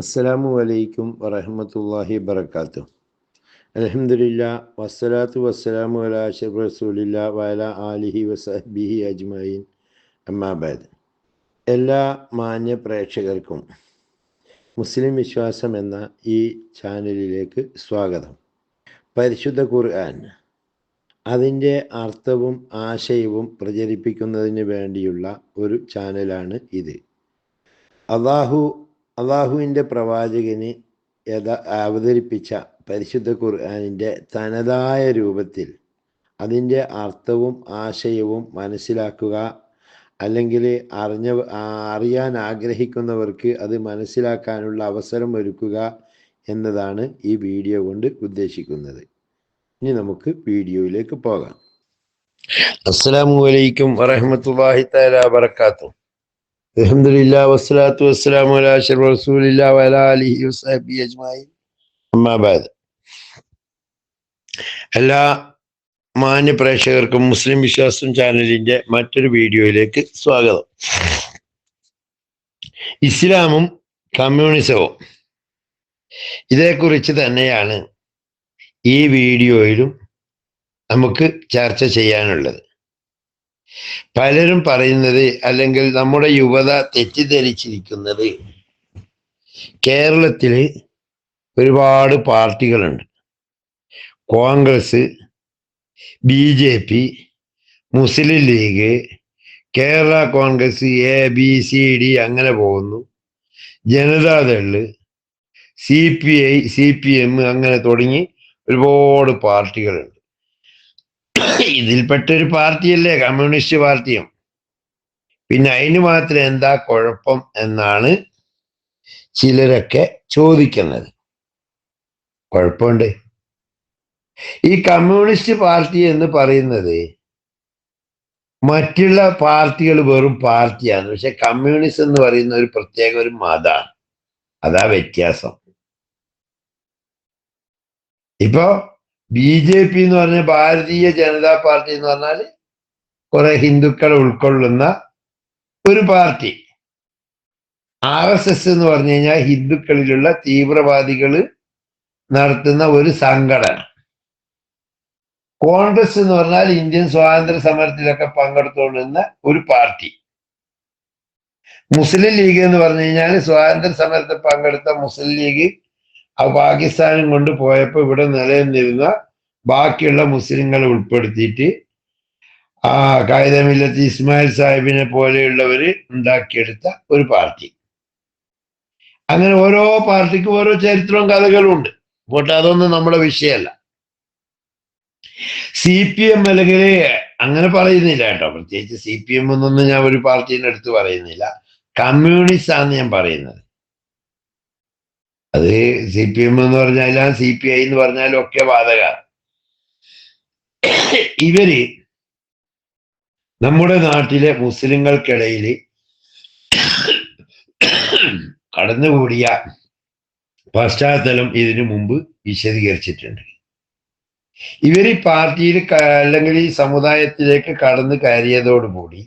അസ്സലാമു അലൈക്കും വറഹമത്തല്ലാഹി വബർക്കാത്തു അലഹമില്ല വസ്സലാത്തു വസ്സലാമു അല അഷഫ് റസൂലില്ല വല ആലിഹി വസഹബിഹി അജ്മീൻ അമ്മാബാദ് എല്ലാ മാന്യ പ്രേക്ഷകർക്കും മുസ്ലിം വിശ്വാസം എന്ന ഈ ചാനലിലേക്ക് സ്വാഗതം. പരിശുദ്ധ ഖുർആൻ അതിന്റെ അർത്ഥവും ആശയവും പ്രചരിപ്പിക്കുന്നതിന് വേണ്ടിയുള്ള ഒരു ചാനലാണ് ഇത്. അള്ളാഹു അള്ളാഹുവിന്റെ പ്രവാചകന് യഥ അവതരിപ്പിച്ച പരിശുദ്ധ ഖുർആാനിന്റെ തനതായ രൂപത്തിൽ അതിന്റെ അർത്ഥവും ആശയവും മനസ്സിലാക്കുക അല്ലെങ്കിൽ അറിഞ്ഞ അറിയാൻ ആഗ്രഹിക്കുന്നവർക്ക് അത് മനസ്സിലാക്കാനുള്ള അവസരം ഒരുക്കുക എന്നതാണ് ഈ വീഡിയോ കൊണ്ട് ഉദ്ദേശിക്കുന്നത്. ഇനി നമുക്ക് വീഡിയോയിലേക്ക് പോകാം. അസ്സാം വലൈക്കും വറഹമത്തല്ലാഹി തആല വബറകാതുഹു. വസ്സലാത്തു വസ്സലാമു അലാ റസൂലില്ലാ എല്ലാ മാന്യ പ്രേക്ഷകർക്കും മുസ്ലിം വിശ്വാസം ചാനലിന്റെ മറ്റൊരു വീഡിയോയിലേക്ക് സ്വാഗതം. ഇസ്ലാമും കമ്മ്യൂണിസവും ഇതേക്കുറിച്ച് തന്നെയാണ് ഈ വീഡിയോയിലും നമുക്ക് ചർച്ച ചെയ്യാനുള്ളത്. പലരും പറയുന്നത് അല്ലെങ്കിൽ നമ്മുടെ യുവത തെറ്റിദ്ധരിച്ചിരിക്കുന്നത് കേരളത്തിൽ ഒരുപാട് പാർട്ടികളുണ്ട്. Congress B J P Muslim League Kerala Congress A B C D അങ്ങനെ പോകുന്നു. Janata Dal C P I C P M അങ്ങനെ തുടങ്ങി ഒരുപാട് പാർട്ടികളുണ്ട്. ഇതിൽപ്പെട്ട ഒരു പാർട്ടിയല്ലേ? കമ്മ്യൂണിസ്റ്റ് പാർട്ടിയും. പിന്നെ അതിന് മാത്രം എന്താ കുഴപ്പം എന്നാണ് ചിലരൊക്കെ ചോദിക്കുന്നത്. കുഴപ്പമുണ്ട്. ഈ കമ്മ്യൂണിസ്റ്റ് പാർട്ടി എന്ന് പറയുന്നത് മറ്റുള്ള പാർട്ടികൾ വെറും പാർട്ടിയാണ്. പക്ഷെ കമ്മ്യൂണിസ്റ്റ് എന്ന് പറയുന്ന ഒരു പ്രത്യേക ഒരു മതമാണ്. അതാ വ്യത്യാസം. ഇപ്പോ ബി ജെ പി എന്ന് പറഞ്ഞ ഭാരതീയ ജനതാ പാർട്ടി എന്ന് പറഞ്ഞാൽ കുറെ ഹിന്ദുക്കളെ ഉൾക്കൊള്ളുന്ന ഒരു പാർട്ടി. ആർ എസ് എസ് എന്ന് പറഞ്ഞു കഴിഞ്ഞാൽ ഹിന്ദുക്കളിലുള്ള തീവ്രവാദികൾ നടത്തുന്ന ഒരു സംഘടന. കോൺഗ്രസ് എന്ന് പറഞ്ഞാൽ ഇന്ത്യൻ സ്വാതന്ത്ര്യ സമരത്തിലൊക്കെ പങ്കെടുത്തുകൊണ്ടിരുന്ന ഒരു പാർട്ടി. മുസ്ലിം ലീഗ് എന്ന് പറഞ്ഞു കഴിഞ്ഞാൽ സ്വാതന്ത്ര്യ സമരത്തിൽ പങ്കെടുത്ത മുസ്ലിം ലീഗ് ആ പാകിസ്ഥാനും കൊണ്ട് പോയപ്പോൾ ഇവിടെ നിലനിന്നിരുന്ന ബാക്കിയുള്ള മുസ്ലിങ്ങളെ ഉൾപ്പെടുത്തിയിട്ട് ആ കായികമില്ലത്ത് ഇസ്മായിൽ സാഹിബിനെ പോലെയുള്ളവര് ഉണ്ടാക്കിയെടുത്ത ഒരു പാർട്ടി. അങ്ങനെ ഓരോ പാർട്ടിക്കും ഓരോ ചരിത്രവും കഥകളും ഉണ്ട്. പോട്ടെ അതൊന്നും നമ്മുടെ വിഷയമല്ല. സി പി എം അല്ലെങ്കിൽ അങ്ങനെ പറയുന്നില്ല കേട്ടോ. പ്രത്യേകിച്ച് സി പി എം എന്നൊന്നും ഞാൻ ഒരു പാർട്ടീന്റെ അടുത്ത് പറയുന്നില്ല. കമ്മ്യൂണിസ്റ്റ് ആണ് ഞാൻ പറയുന്നത്. അത് സി പി എം എന്ന് പറഞ്ഞാലും സി പി ഐ എന്ന് പറഞ്ഞാലും ഒക്കെ ബാധക. ഇവർ നമ്മുടെ നാട്ടിലെ മുസ്ലിങ്ങൾക്കിടയിൽ കടന്നുകൂടിയ പശ്ചാത്തലം ഇതിനു മുമ്പ് വിശദീകരിച്ചിട്ടുണ്ട്. ഇവർ ഈ പാർട്ടിയിൽ അല്ലെങ്കിൽ ഈ സമുദായത്തിലേക്ക് കടന്നു കയറിയതോടുകൂടി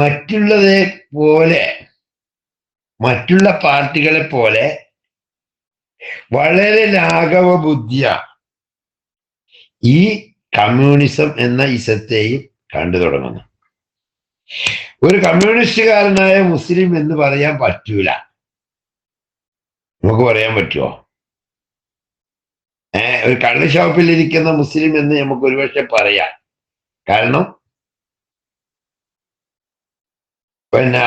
മറ്റുള്ളതേ പോലെ മറ്റുള്ള പാർട്ടികളെ പോലെ വളരെ ലാഘവ ബുദ്ധിയ. ഈ കമ്മ്യൂണിസം എന്ന ഇസത്തെയും കണ്ടു തുടങ്ങുന്നു. ഒരു കമ്മ്യൂണിസ്റ്റുകാരനായ മുസ്ലിം എന്ന് പറയാൻ പറ്റൂല. നമുക്ക് പറയാൻ പറ്റുമോ ഏർ ഒരു കള്ള് ഷോപ്പിൽ ഇരിക്കുന്ന മുസ്ലിം എന്ന് നമുക്ക് ഒരുപക്ഷെ പറയാം കാരണം പിന്നെ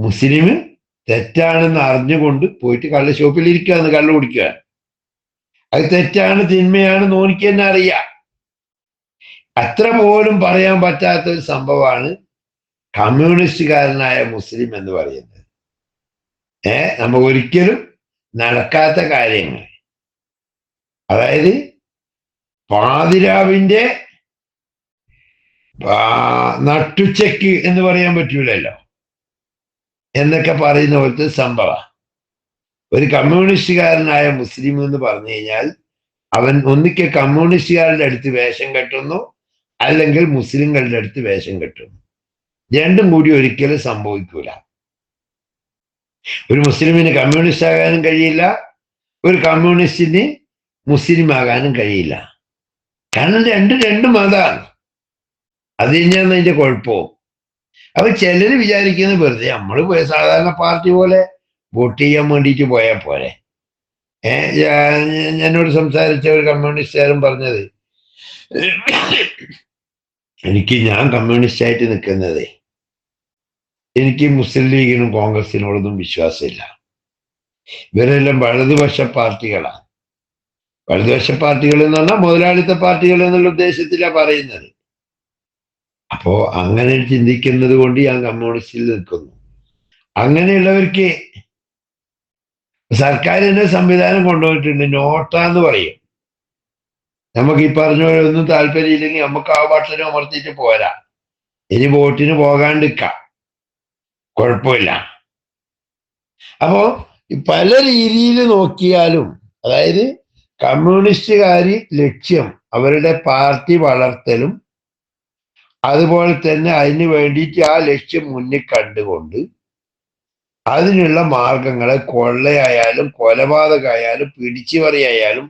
മുസ്ലിം തെറ്റാണെന്ന് അറിഞ്ഞുകൊണ്ട് പോയിട്ട് കള്ള ഷോപ്പിൽ ഇരിക്കുകയാണ് കള്ള കുടിക്കുക. അത് തെറ്റാണ് തിന്മയാണ് നോനിക്ക് തന്നെ അറിയാം. അത്ര പോലും പറയാൻ പറ്റാത്ത ഒരു സംഭവമാണ് കമ്മ്യൂണിസ്റ്റുകാരനായ മുസ്ലിം എന്ന് പറയുന്നത്. ഏ നമുക്ക് ഒരിക്കലും നടക്കാത്ത കാര്യങ്ങൾ. അതായത് പാതിരാവിന്റെ നട്ടുച്ചയ്ക്ക് എന്ന് പറയാൻ പറ്റൂലല്ലോ. എന്നൊക്കെ പറയുന്ന പോലത്തെ സംഭവ. ഒരു കമ്മ്യൂണിസ്റ്റുകാരനായ മുസ്ലിം എന്ന് പറഞ്ഞു കഴിഞ്ഞാൽ അവൻ ഒന്നിക്കെ കമ്മ്യൂണിസ്റ്റുകാരുടെ അടുത്ത് വേഷം കെട്ടുന്നു അല്ലെങ്കിൽ മുസ്ലിങ്ങളുടെ അടുത്ത് വേഷം കെട്ടുന്നു. രണ്ടും കൂടി ഒരിക്കലും സംഭവിക്കൂല. ഒരു മുസ്ലിമിന് കമ്മ്യൂണിസ്റ്റ് ആകാനും കഴിയില്ല ഒരു കമ്മ്യൂണിസ്റ്റിന് മുസ്ലിം ആകാനും കഴിയില്ല. കാരണം രണ്ട് രണ്ടും മതമാണ്. അത് തന്നെയാണ് അതിന്റെ കുഴപ്പവും. അപ്പൊ ചിലര് വിചാരിക്കുന്നത് വെറുതെ നമ്മൾ സാധാരണ പാർട്ടി പോലെ വോട്ട് ചെയ്യാൻ വേണ്ടിയിട്ട് പോയാൽ പോരെ. എന്നോട് സംസാരിച്ച ഒരു കമ്മ്യൂണിസ്റ്റുകാരൻ പറഞ്ഞത് എനിക്ക് ഞാൻ കമ്മ്യൂണിസ്റ്റ് ആയിട്ട് നിൽക്കുന്നത് എനിക്ക് മുസ്ലിം ലീഗിനും കോൺഗ്രസിനോടൊന്നും വിശ്വാസമില്ല. ഇവരെല്ലാം വലതുപക്ഷ പാർട്ടികളാണ്. വലതുപക്ഷ പാർട്ടികൾ എന്ന് പറഞ്ഞാൽ മുതലാളിത്ത പാർട്ടികൾ എന്നുള്ള ഉദ്ദേശത്തിലാണ് പറയുന്നത്. അപ്പോ അങ്ങനെ ചിന്തിക്കുന്നത് കൊണ്ട് ഞാൻ കമ്മ്യൂണിസ്റ്റിൽ നിൽക്കുന്നു. അങ്ങനെയുള്ളവർക്ക് സർക്കാരിന്റെ സംവിധാനം കൊണ്ടുപോയിട്ടുണ്ട് നോട്ട എന്ന് പറയും. നമുക്ക് ഈ പറഞ്ഞ പോലെ ഒന്നും താല്പര്യമില്ലെങ്കിൽ നമുക്ക് ആ ബട്ടനും അമർത്തിയിട്ട് പോരാ. ഇനി വോട്ടിന് പോകാണ്ടിരിക്കാം കുഴപ്പമില്ല. അപ്പോ പല രീതിയിൽ നോക്കിയാലും അതായത് കമ്മ്യൂണിസ്റ്റുകാരി ലക്ഷ്യം അവരുടെ പാർട്ടി വളർത്തലും അതുപോലെ തന്നെ അതിന് വേണ്ടിയിട്ട് ആ ലക്ഷ്യം മുന്നിൽ കണ്ടുകൊണ്ട് അതിനുള്ള മാർഗങ്ങളെ കൊള്ളയായാലും കൊലപാതകമായാലും പിടിച്ചുപറിയായാലും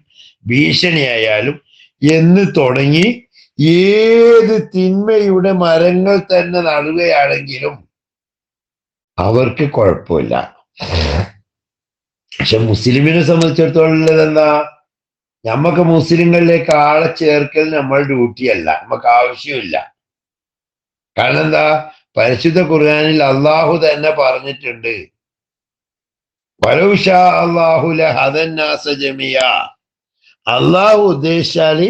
ഭീഷണിയായാലും എന്ന് തുടങ്ങി ഏത് തിന്മയുടെ മരങ്ങൾ തന്നെ നടുകയാണെങ്കിലും അവർക്ക് കുഴപ്പമില്ല. പക്ഷെ മുസ്ലിമിനെ സംബന്ധിച്ചിടത്തോളം എന്താ? നമുക്ക് മുസ്ലിങ്ങളിലേക്ക് ആളെ ചേർക്കൽ നമ്മൾ ഡ്യൂട്ടിയല്ല നമുക്ക് ആവശ്യമില്ല. കാരണം എന്താ പരിശുദ്ധ ഖുർആനിൽ അള്ളാഹു തന്നെ പറഞ്ഞിട്ടുണ്ട്. അള്ളാഹു ഉദ്ദേശിച്ചാൽ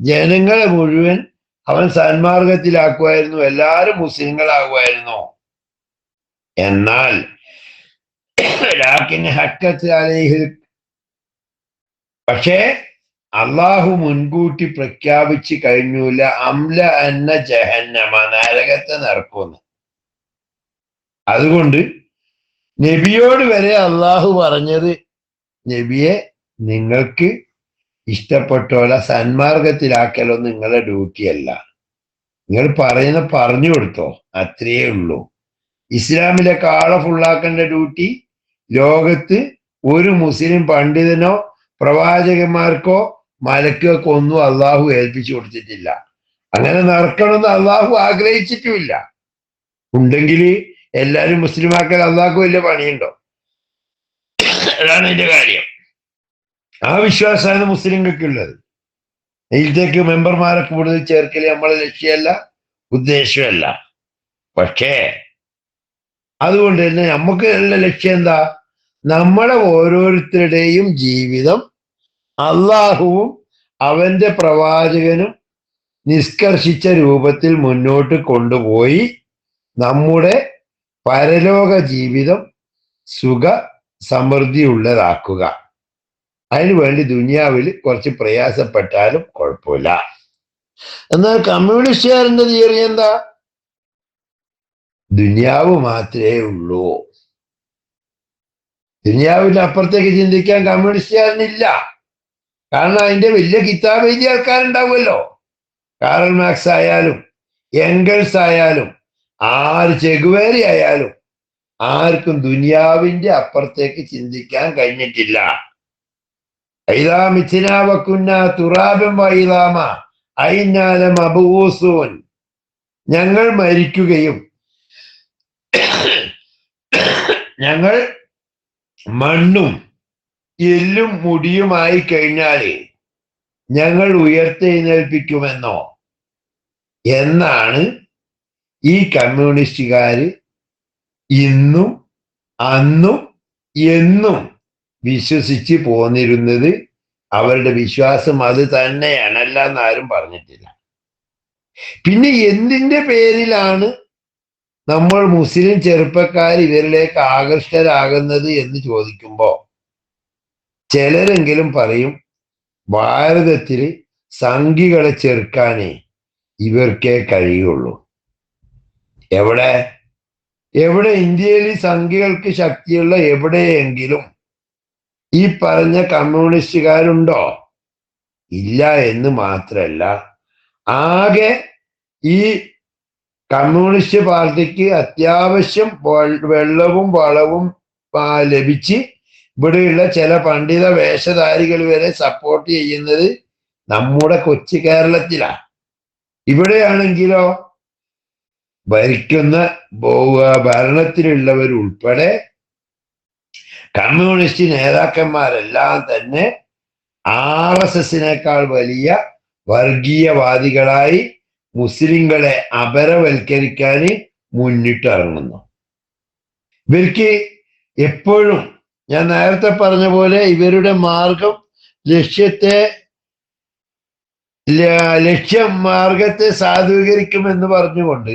ജനങ്ങളെ മുഴുവൻ അവൻ സന്മാർഗത്തിലാക്കുമായിരുന്നു എല്ലാവരും മുസ്ലിങ്ങളാകുമായിരുന്നു. എന്നാൽ പക്ഷേ അള്ളാഹു മുൻകൂട്ടി പ്രഖ്യാപിച്ചു കഴിഞ്ഞൂല. അംല എന്ന ജഹന്നമ. നരകത്തെ നിറക്കുമെന്ന്. അതുകൊണ്ട് നബിയോട് വരെ അള്ളാഹു പറഞ്ഞത് നബിയെ നിങ്ങൾക്ക് ഇഷ്ടപ്പെട്ടോല സന്മാർഗത്തിലാക്കലോ നിങ്ങളുടെ ഡ്യൂട്ടിയല്ല നിങ്ങൾ പറയുന്ന പറഞ്ഞു കൊടുത്തോ. അത്രയേ ഉള്ളൂ. ഇസ്ലാമിലെ കാള ഫുള്ളാക്കേണ്ട ഡ്യൂട്ടി ലോകത്ത് ഒരു മുസ്ലിം പണ്ഡിതനോ പ്രവാചകന്മാർക്കോ മലക്കുകൾക്കോ ഒന്നും അള്ളാഹു ഏൽപ്പിച്ചു കൊടുത്തിട്ടില്ല. അങ്ങനെ നടക്കണമെന്ന് അള്ളാഹു ആഗ്രഹിച്ചിട്ടുമില്ല. ഉണ്ടെങ്കിൽ എല്ലാരും മുസ്ലിമാക്കാൻ അള്ളാഹു വലിയ പണിയുണ്ടോ? അതാണ് എന്റെ കാര്യം. ആ വിശ്വാസമാണ് മുസ്ലിങ്ങൾക്കുള്ളത് ഇതിലേക്ക് മെമ്പർമാരെ കൂടുതൽ ചേർക്കൽ നമ്മളെ ലക്ഷ്യമല്ല ഉദ്ദേശമല്ല. പക്ഷേ അതുകൊണ്ട് തന്നെ നമുക്ക് ഉള്ള ലക്ഷ്യം എന്താ? നമ്മളെ ഓരോരുത്തരുടെയും ജീവിതം അള്ളാഹുവും അവന്റെ പ്രവാചകനും നിഷ്കർഷിച്ച രൂപത്തിൽ മുന്നോട്ട് കൊണ്ടുപോയി നമ്മുടെ പരലോക ജീവിതം സുഖ സമൃദ്ധിയുള്ളതാക്കുക. അതിനു വേണ്ടി ദുനിയാവിൽ കുറച്ച് പ്രയാസപ്പെട്ടാലും കുഴപ്പമില്ല. എന്നാൽ കമ്മ്യൂണിസ്റ്റുകാരന്റെ തിയറി എന്താ? ദുനിയാവ് മാത്രമേ ഉള്ളൂ. ദുനിയാവിന്റെ അപ്പുറത്തേക്ക് ചിന്തിക്കാൻ കമ്മ്യൂണിസ്റ്റുകാരനില്ല. കാരണം അതിന്റെ വലിയ കിതാബ് എഴുതിയ ആൾക്കാരുണ്ടാവുമല്ലോ. കാറൽ മാക്സ് ആയാലും എംഗൾസ് ആയാലും ആര് ചെഗുവേരി ആയാലും ആർക്കും ദുനിയാവിന്റെ അപ്പുറത്തേക്ക് ചിന്തിക്കാൻ കഴിഞ്ഞിട്ടില്ല. ഐതാമിഥിനാവക്കുന്ന തുറാബം വൈതാമ ഐനാലം അബൂസൂൻ. ഞങ്ങൾ മരിക്കുകയും ഞങ്ങൾ മണ്ണും എല്ലും മുടിയുമായി കഴിഞ്ഞാൽ ഞങ്ങൾ ഉയർത്തെഴുന്നേൽപ്പിക്കുമെന്നോ? എന്നാണ് ഈ കമ്മ്യൂണിസ്റ്റുകാർ ഇന്നും അന്നും എന്നും വിശ്വസിച്ച് പോന്നിരുന്നത്. അവരുടെ വിശ്വാസം അത് തന്നെയാണല്ല എന്നാരും പറഞ്ഞിട്ടില്ല. പിന്നെ എന്തിന്റെ പേരിലാണ് നമ്മൾ മുസ്ലിം ചെറുപ്പക്കാർ ഇവരിലേക്ക് ആകൃഷ്ടരാകുന്നത് എന്ന് ചോദിക്കുമ്പോ ചിലരെങ്കിലും പറയും ഭാരതത്തിൽ സംഘികളെ ചെറുക്കാനേ ഇവർക്കേ കഴിയുള്ളൂ. എവിടെ? എവിടെ ഇന്ത്യയിൽ സംഘികൾക്ക് ശക്തിയുള്ള എവിടെയെങ്കിലും ഈ പറഞ്ഞ കമ്മ്യൂണിസ്റ്റുകാരുണ്ടോ? ഇല്ല എന്ന് മാത്രല്ല ആകെ ഈ കമ്മ്യൂണിസ്റ്റ് പാർട്ടിക്ക് അത്യാവശ്യം വെള്ളവും വളവും ലഭിച്ച് ഇവിടെയുള്ള ചില പണ്ഡിത വേഷധാരികൾ വരെ സപ്പോർട്ട് ചെയ്യുന്നത് നമ്മുടെ കൊച്ചു കേരളത്തിലാ. ഇവിടെയാണെങ്കിലോ ഭരിക്കുന്ന ഭരണത്തിലുള്ളവരുൾപ്പെടെ കമ്മ്യൂണിസ്റ്റ് നേതാക്കന്മാരെല്ലാം തന്നെ ആർ എസ് എസിനേക്കാൾ വലിയ വർഗീയവാദികളായി മുസ്ലിങ്ങളെ അപരവൽക്കരിക്കാൻ മുന്നിട്ടിറങ്ങുന്നു. ഇവർക്ക് എപ്പോഴും ഞാൻ നേരത്തെ പറഞ്ഞ പോലെ ഇവരുടെ മാർഗം ലക്ഷ്യത്തെ ലക്ഷ്യം മാർഗത്തെ സാധൂകരിക്കുമെന്ന് പറഞ്ഞുകൊണ്ട്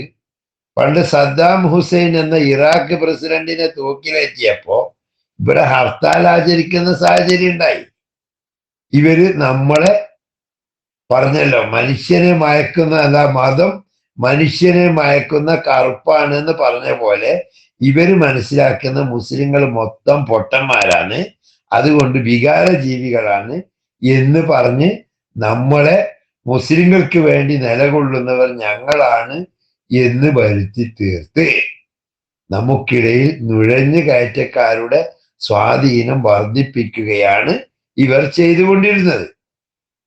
പണ്ട് സദ്ദാം ഹുസൈൻ എന്ന ഇറാഖ് പ്രസിഡന്റിനെ തൂക്കിലേറ്റിയപ്പോ ഇവിടെ ഹർത്താൽ ആചരിക്കുന്ന സാഹചര്യം ഉണ്ടായി. ഇവർ നമ്മളെ പറഞ്ഞല്ലോ മനുഷ്യനെ മയക്കുന്ന അല്ല മതം മനുഷ്യനെ മയക്കുന്ന കറുപ്പാണ് എന്ന് പറഞ്ഞ പോലെ ഇവർ മനസ്സിലാക്കുന്ന മുസ്ലിങ്ങൾ മൊത്തം പൊട്ടന്മാരാണ്. അതുകൊണ്ട് വികാര ജീവികളാണ് എന്ന് പറഞ്ഞ് നമ്മളെ മുസ്ലിങ്ങൾക്ക് വേണ്ടി നിലകൊള്ളുന്നവർ ഞങ്ങളാണ് എന്ന് വരുത്തി തീർത്ത്. നമുക്കിടയിൽ നുഴഞ്ഞു കയറ്റക്കാരുടെ സ്വാധീനം വർദ്ധിപ്പിക്കുകയാണ് ഇവർ ചെയ്തുകൊണ്ടിരുന്നത്.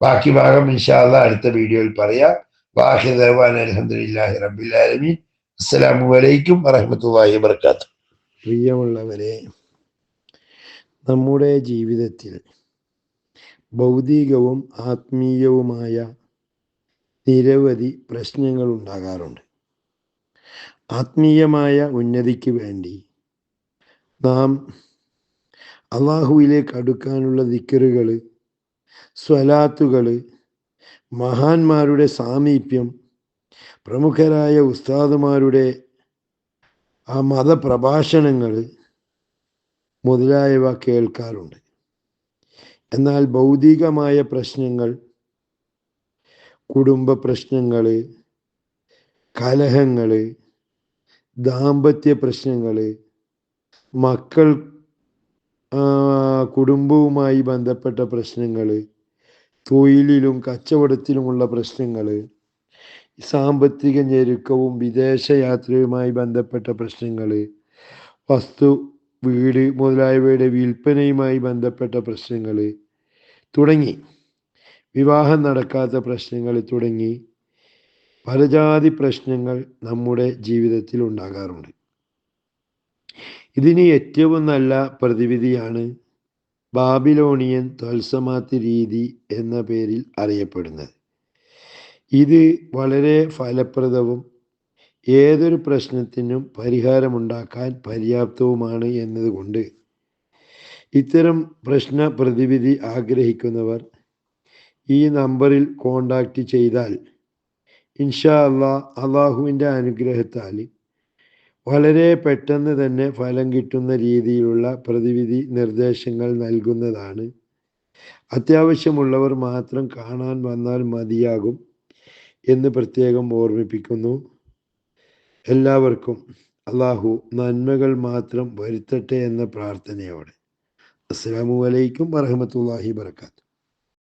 ബാക്കി ഭാഗം ഇൻഷാല്ല അടുത്ത വീഡിയോയിൽ പറയാം. ബാഹി ദർവാൻ അലഹദില്ലാഹി റബ്ബിലാലമീൻ അസ്സലാമു അലൈക്കും വറഹമത്തല്ലാഹി വബർക്കാത്തു പ്രിയമുള്ളവരെ നമ്മുടെ ജീവിതത്തിൽ ഭൗതികവും ആത്മീയവുമായ നിരവധി പ്രശ്നങ്ങൾ ഉണ്ടാകാറുണ്ട്. ആത്മീയമായ ഉന്നതിക്ക് വേണ്ടി നാം അള്ളാഹുവിലേക്ക് അടുക്കാനുള്ള ദിക്കറുകൾ സ്വലാത്തുകൾ മഹാന്മാരുടെ സാമീപ്യം പ്രമുഖരായ ഉസ്താദുമാരുടെ ആ മതപ്രഭാഷണങ്ങൾ മുതലായവ കേൾക്കാറുണ്ട്. എന്നാൽ ഭൗതികമായ പ്രശ്നങ്ങൾ കുടുംബ പ്രശ്നങ്ങൾ കലഹങ്ങൾ ദാമ്പത്യ പ്രശ്നങ്ങൾ മക്കൾ കുടുംബവുമായി ബന്ധപ്പെട്ട പ്രശ്നങ്ങൾ തൊഴിലിലും കച്ചവടത്തിലുമുള്ള പ്രശ്നങ്ങൾ സാമ്പത്തിക ഞെരുക്കവും വിദേശയാത്രയുമായി ബന്ധപ്പെട്ട പ്രശ്നങ്ങൾ വസ്തു വീട് മുതലായവയുടെ വിൽപ്പനയുമായി ബന്ധപ്പെട്ട പ്രശ്നങ്ങൾ തുടങ്ങി. വിവാഹം നടക്കാത്ത പ്രശ്നങ്ങൾ തുടങ്ങി. പലജാതി പ്രശ്നങ്ങൾ നമ്മുടെ ജീവിതത്തിൽ ഉണ്ടാകാറുണ്ട്. ഇതിന് ഏറ്റവും നല്ല പ്രതിവിധിയാണ് ബാബിലോണിയൻ തത്സമാത്തി രീതി എന്ന പേരിൽ അറിയപ്പെടുന്നത്. ഇത് വളരെ ഫലപ്രദവും ഏതൊരു പ്രശ്നത്തിനും പരിഹാരമുണ്ടാക്കാൻ പര്യാപ്തവുമാണ് എന്നതുകൊണ്ട് ഇത്തരം പ്രശ്ന പ്രതിവിധി ആഗ്രഹിക്കുന്നവർ ഈ നമ്പറിൽ കോണ്ടാക്റ്റ് ചെയ്താൽ ഇൻഷാ അള്ളാ അള്ളാഹുവിന്റെ അനുഗ്രഹത്താൽ വളരെ പെട്ടെന്ന് തന്നെ ഫലം കിട്ടുന്ന രീതിയിലുള്ള പ്രതിവിധി നിർദ്ദേശങ്ങൾ നൽകുന്നതാണ്. അത്യാവശ്യമുള്ളവർ മാത്രം കാണാൻ വന്നാൽ മതിയാകും. എന്ന് പ്രത്യേകം ഓർമ്മിപ്പിക്കുന്നു. എല്ലാവർക്കും അള്ളാഹു നന്മകൾ മാത്രം വരുത്തട്ടെ എന്ന പ്രാർത്ഥനയോടെ. അസ്സാം വലൈക്കും വറഹമത്തല്ലാഹി വർക്കാത്തു